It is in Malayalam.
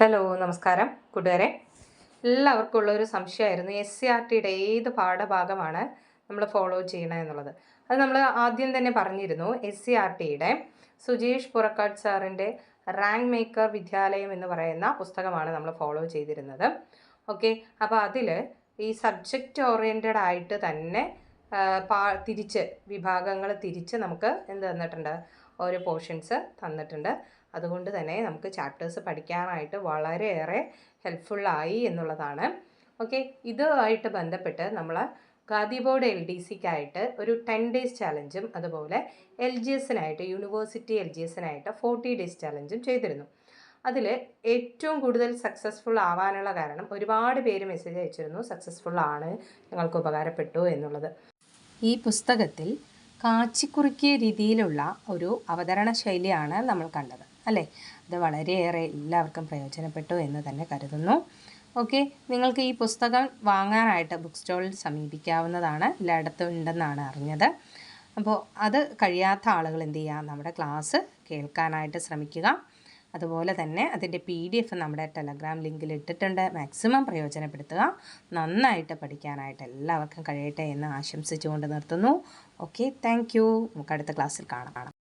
ഹലോ നമസ്കാരം. കൂട്ടുകാരെ എല്ലാവർക്കും ഉള്ളൊരു സംശയമായിരുന്നു. എസ് സി ആർ ടിയുടെ ഏത് പാഠഭാഗമാണ് നമ്മൾ ഫോളോ ചെയ്യണം എന്നുള്ളത്. അത് നമ്മൾ ആദ്യം തന്നെ പറഞ്ഞിരുന്നു എസ് സി ആർ ടിയുടെ സുജീഷ് പുറക്കാട് സാറിന്റെ റാങ്ക് മേക്കർ വിദ്യാലയം എന്ന് പറയുന്ന പുസ്തകമാണ് നമ്മൾ ഫോളോ ചെയ്തിരുന്നത്. ഓക്കെ അപ്പോൾ അതിൽ ഈ സബ്ജക്റ്റ് ഓറിയന്റഡ് ആയിട്ട് തന്നെ പാ തിരിച്ച് വിഭാഗങ്ങൾ തിരിച്ച് നമുക്ക് എന്ത് തന്നിട്ടുണ്ട്? ഓരോ പോർഷൻസ് തന്നിട്ടുണ്ട്. അതുകൊണ്ട് തന്നെ നമുക്ക് ചാപ്റ്റേഴ്സ് പഠിക്കാനായിട്ട് വളരെയേറെ ഹെൽപ്ഫുള്ളായി എന്നുള്ളതാണ്. ഓക്കെ ഇതുമായിട്ട് ബന്ധപ്പെട്ട് നമ്മൾ ഖാദി ബോർഡ് എൽ ഡി സിക്കായിട്ട് ഒരു ടെൻ ഡേയ്സ് ചാലഞ്ചും അതുപോലെ എൽ ജി എസിനായിട്ട് യൂണിവേഴ്സിറ്റി എൽ ജി എസിനായിട്ട് ഫോർട്ടി ഡേയ്സ് ചാലഞ്ചും ചെയ്തിരുന്നു. അതിൽ ഏറ്റവും കൂടുതൽ സക്സസ്ഫുൾ ആവാനുള്ള കാരണം ഒരുപാട് പേര് മെസ്സേജ് അയച്ചിരുന്നു സക്സസ്ഫുൾ ആണ് ഞങ്ങൾക്ക് ഉപകാരപ്പെട്ടു എന്നുള്ളത്. ഈ പുസ്തകത്തിൽ കാച്ചിക്കുറുക്കിയ രീതിയിലുള്ള ഒരു അവതരണ ശൈലിയാണ് നമ്മൾ കണ്ടത് അല്ലേ? അത് വളരെയേറെ എല്ലാവർക്കും പ്രയോജനപ്പെട്ടു എന്ന് തന്നെ കരുതുന്നു. ഓക്കെ നിങ്ങൾക്ക് ഈ പുസ്തകം വാങ്ങാനായിട്ട് ബുക്ക് സ്റ്റോളിൽ സമീപിക്കാവുന്നതാണ് എല്ലായിടത്തും ഉണ്ടെന്നാണ് അറിഞ്ഞത്. അപ്പോൾ അത് കഴിയാത്ത ആളുകൾ എന്ത് ചെയ്യുക? നമ്മുടെ ക്ലാസ് കേൾക്കാനായിട്ട് ശ്രമിക്കുക. അതുപോലെ തന്നെ അതിന്റെ പി ഡി എഫ് നമ്മുടെ ടെലഗ്രാം ലിങ്കിൽ ഇട്ടിട്ടുണ്ട്. മാക്സിമം പ്രയോജനപ്പെടുത്തുക. നന്നായിട്ട് പഠിക്കാനായിട്ട് എല്ലാവർക്കും കഴിയട്ടെ എന്ന് ആശംസിച്ചുകൊണ്ട് നിർത്തുന്നു. ഓക്കെ താങ്ക് യു നമുക്ക് അടുത്ത ക്ലാസ്സിൽ കാണാം.